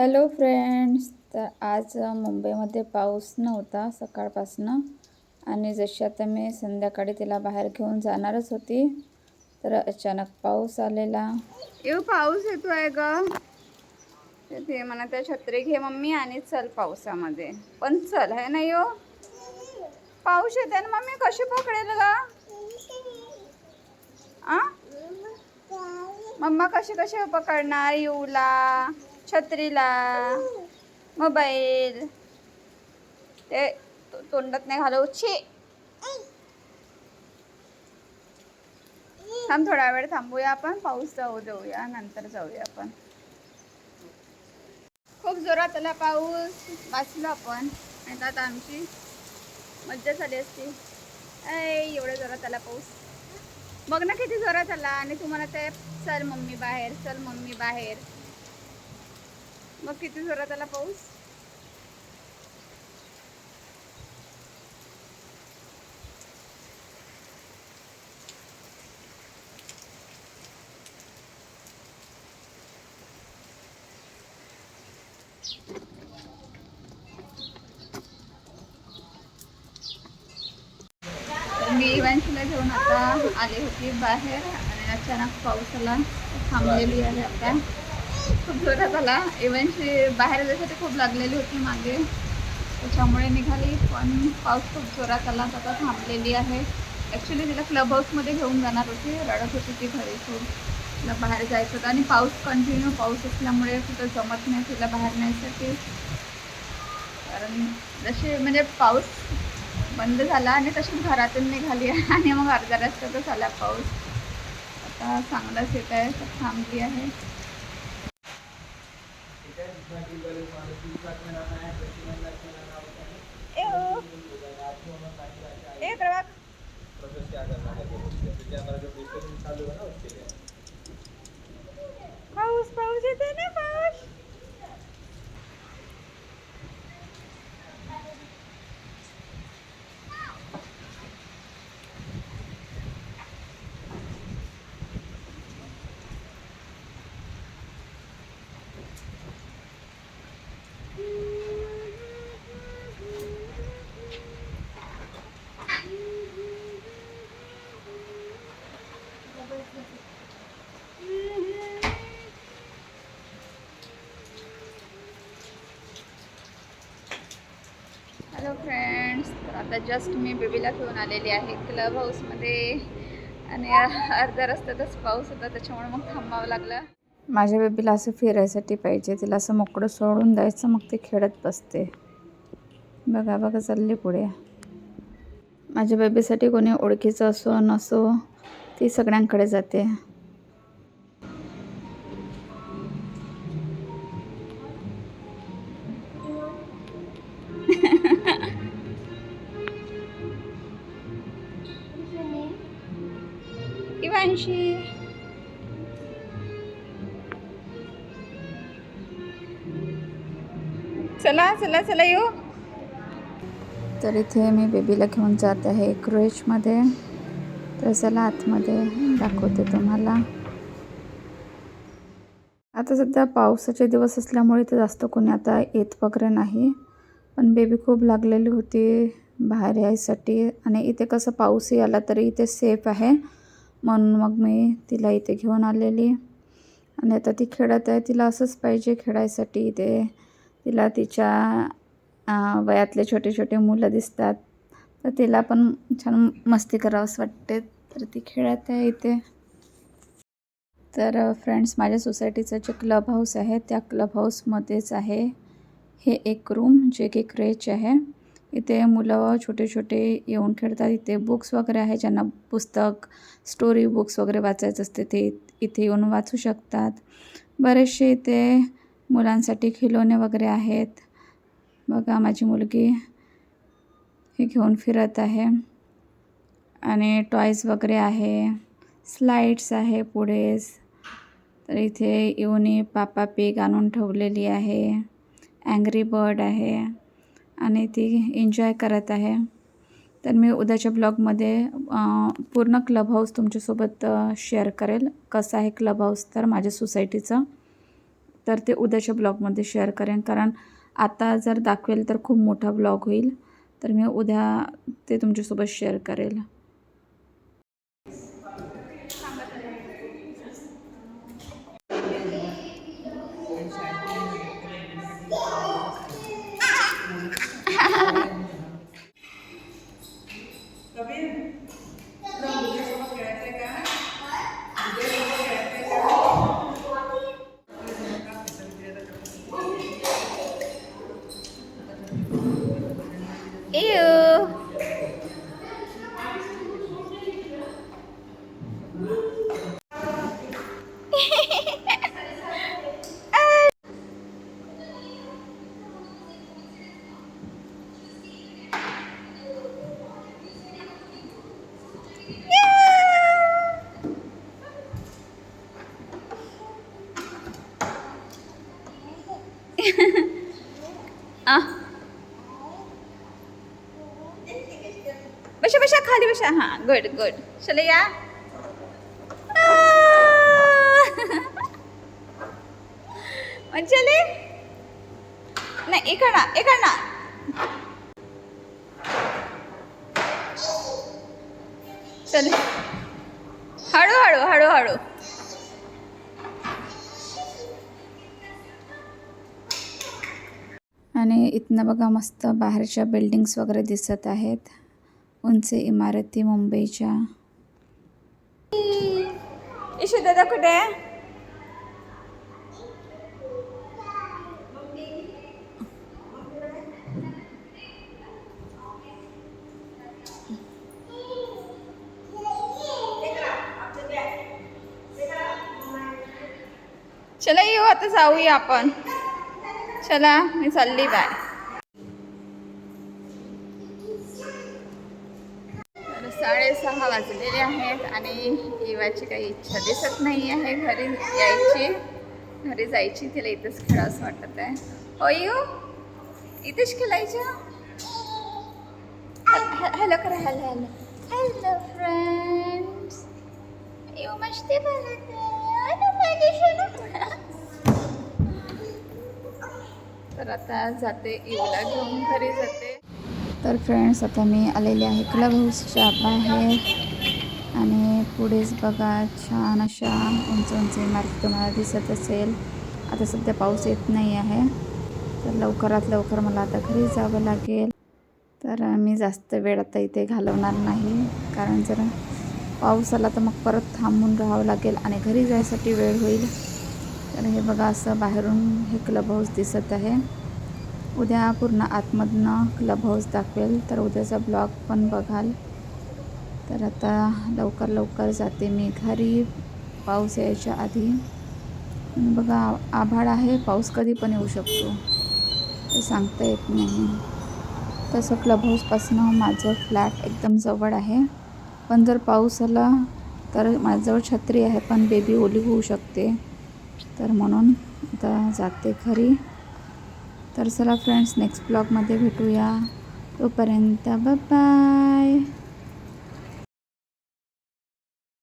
Hello friends तर आज मुंबईमध्ये पाऊस नव्हता सकाळपासनं. आणि जशी आता मी संध्याकाळी तिला बाहेर घेऊन जाणारच होती तर अचानक पाऊस आलेला. येऊ पाऊस येतो आहे ग. ते म्हणा त्या छत्री घे मम्मी आणि चल पावसामध्ये. पण चल आहे ना यो हो? पाऊस येते ना मम्मी कशी पकडेल ग? आ? मम्मा कशी कशी पकडणार येऊला? छत्रीला. मोबाईल. ते तोंडात नाही घालव छे थांब थोडा वेळ थांबूया आपण. पाऊस जाऊ देऊया नंतर जाऊया आपण. खूप जोरात आला पाऊस. वाचलो आपण. आणि आता आमची मज्जा झाली असती. ऐ एवढ्या जोरात आला पाऊस. बघ ना किती जोरात आला. आणि तुम्हाला ते चल मम्मी बाहेर चल मम्मी बाहेर. मग किती जोरात आला पाऊस? मी इव्हेंटला घेऊन आता आले होती बाहेर आणि अचानक पाऊस आला. थांबलेली आहे आता. खूप जोरात आला इव्हेंटची बाहेर जायसाठी खूप लागलेली होती मागे. त्याच्यामुळे निघाली पण पाऊस खूप जोरात आला आता थांबलेली आहे. ॲक्च्युली तिला क्लब हाऊसमध्ये घेऊन जाणार होती रडत होती ती घरी खूप तिला बाहेर जायचं होतं आणि पाऊस कंटिन्यू पाऊस असल्यामुळे कुठं जमत नाही तिला बाहेर न्यायसाठी कारण जसे म्हणजे पाऊस बंद झाला आणि तशीच घरातून निघाली आणि मग अर्ध्या रस्त्यातच आला पाऊस. आता चांगलाच येत आहे थांबली आहे. ए प्रभाग पाऊस पाऊस येते ना पाऊस हॅलो फ्रेंड्स तर आता जस्ट मी बेबीला घेऊन आलेली आहे क्लब हाऊसमध्ये आणि अर्ध्या रस्त्यातच पाऊस होता त्याच्यामुळे मग थांबावं लागलं. माझ्या बेबीला असं फिरायसाठी पाहिजे तिला असं मोकळं सोडून द्यायचं मग ती खेळत बसते. बघा बघा चालली पुढे. माझ्या बेबीसाठी कोणी ओळखीचं असो नसो ती सगळ्यांकडे जाते. ऐंशी. चला चला चला येऊ. तर इथे मी बेबीला घेऊन जात आहे क्रोएचमध्ये तर चला आतमध्ये दाखवते तुम्हाला. आता सध्या पावसाचे दिवस असल्यामुळे इथे जास्त कोणी आता येत वगैरे नाही. पण बेबी खूप लागलेली होती बाहेर यायसाठी. आणि इथे कसं पाऊसही आला तरी इथे सेफ आहे. म्हणून मग मी तिला इथे घेऊन आलेली. आणि आता ती खेळत आहे तिला असंच पाहिजे खेळायसाठी. इथे तिला तिच्या वयातले छोटे छोटे मुलं दिसतात. तर तिला पण छान मस्ती करावंसं वाटते. तर ती खेळत आहे इथे. तर फ्रेंड्स माझ्या सोसायटीचं जे क्लब हाऊस आहे त्या क्लब हाऊसमध्येच आहे. हे एक रूम जे की क्रेच आहे. इथे मुलं छोटे छोटे येऊन खेळतात. इथे बुक्स वगैरे आहे ज्यांना पुस्तक स्टोरी बुक्स वगैरे वाचायचं असते ते इथे येऊन वाचू शकतात. बरेचसे इथे मुलांसाठी खिलोने वगैरे आहेत. बघा माझी मुलगी हे घेऊन फिरत आहे. आणि टॉयज वगैरे आहे. स्लाईड्स आहे पुढेच तर इथे येऊन पापा पिग आणून ठेवलेली आहे. अँग्री बर्ड आहे. आणि ती एन्जॉय करत आहे. तर मी उद्याच्या ब्लॉगमध्ये पूर्ण क्लब हाऊस तुमच्यासोबत शेअर करेल. कसं आहे क्लब हाऊस तर माझ्या सोसायटीचं तर ते उद्याच्या ब्लॉगमध्ये शेअर करेन. कारण आता जर दाखवेल तर खूप मोठा ब्लॉग होईल. तर मी उद्या ते तुमच्यासोबत शेअर करेल. Ah. बशा बशा खाली बशा हां गुड गुड चले या. चले नाही इकडा इकडा चले. हळूहळू हळूहळू. आणि इथनं बघा मस्त बाहेरच्या बिल्डिंग्स वगैरे दिसत आहेत. उंच इमारती मुंबईच्या. इशू दादा कुठे? आहे चला येऊ आता जाऊया आपण. चला मी चालली बाय. तर साडेसहा वाजलेले आहेत आणि येवाची काही इच्छा दिसत नाही आहे घरी यायची. घरी जायची तिला इथंच खेळावंसं वाटत आहे. हो येऊ इथेच खेळायच्या हॅलो करा हॅलो हॅलो. हॅलो फ्रेंड्स येऊ मस्ती बोलत तर आता जाते इवला घेऊन घरी जाते. तर फ्रेंड्स आता मी आलेले आहे क्लब हाऊसच्या बाहेर. आणि पुढेच बघा छान अशा उंच उंच इमारती तुम्हाला दिसत असेल. आता सध्या पाऊस येत नाही आहे. तर लवकरात लवकर मला आता घरी जावं लागेल. तर मी जास्त वेळ आता इथे घालवणार नाही. कारण जर पाऊस आला तर मग परत थांबून राहावं लागेल आणि घरी जायसाठी वेळ होईल. तर हे बघा असं बाहेरून हे क्लब हाऊस दिसत आहे. उद्या पूर्ण आतमधनं क्लब हाऊस दाखवेल तर उद्याचा ब्लॉग पण बघाल. तर आता लवकर लवकर जाते मी घरी पाऊस यायच्या आधी. बघा आभाळ आहे पाऊस कधी पण येऊ शकतो ते सांगता येत नाही. तसं क्लब हाऊसपासनं माझं फ्लॅट एकदम जवळ आहे. पण जर पाऊस आला तर माझ्याजवळ छत्री आहे पण बेबी ओली होऊ शकते. तर म्हणून आता जाते घरी. तर चला फ्रेंड्स नेक्स्ट ब्लॉगमध्ये भेटूया. तोपर्यंत बाय